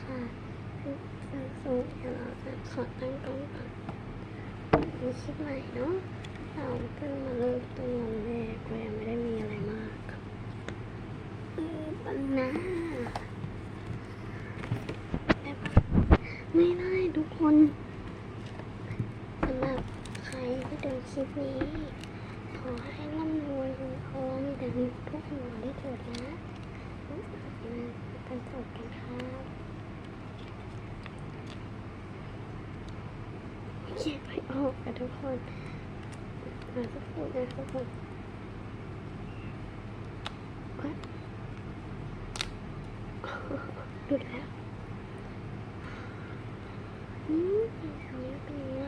ค่ะซัมซุงเดี๋ยวเราจะขอตั้งกล้องก่อนมีคลิปใหม่เนาะเราเพิ่งมาเริ่มต้นวันแรกก็ยังไม่ได้มีอะไรมากครับเออปันนะได้ปะไม่ได้ทุกคนสำหรับใครที่ดูคลิปนี้ ขอให้ร่ำรวยเงินทองมีแต่มีพวกหนูได้เถิดนะมากันสดกันครับเขียนไปออกอะทุกคนนะทุกคนนะทุกคนดหลุดแล้วอืมตรงนี้เป็นยังไง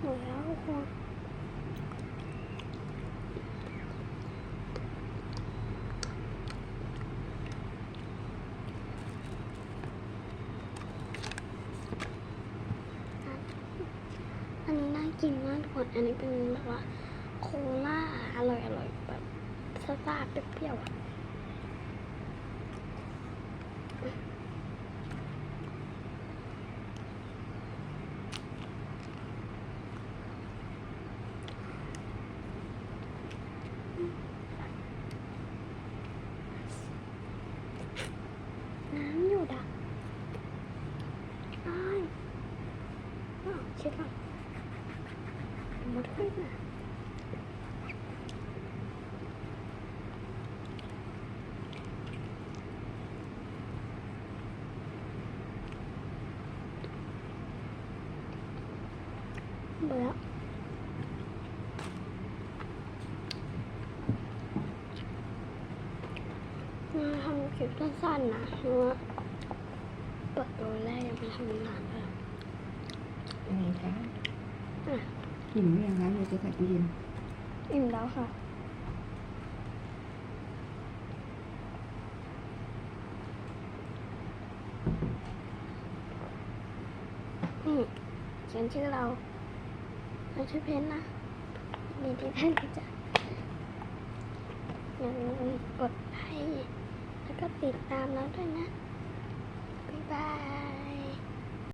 หมดแล้วทุกคนอันนี้น่ากินมากทุกคน อันนี้เป็นแบบว่าโคล่าอร่อยอร่อยแบบซ่าๆเปรี้ยวๆอะ น้ำอยู่ดักอ้ายอ้าวเช็ดก่ เบื่อมาทำคลิปสั้นๆนะเพราะว่าเปิดโดนแรกยังไม่ทำงานเลยยังไงคะอะกินหรือยังคะเดี๋ยวจะใส่ตู้เย็นอิ่มแล้วค่ะ นี่เขียนชื่อเราเราชื่อเพนนะมีที่ท่านรู้จักอย่าลืมกดไลค์แล้วก็ติดตามเราด้วยนะ Bye.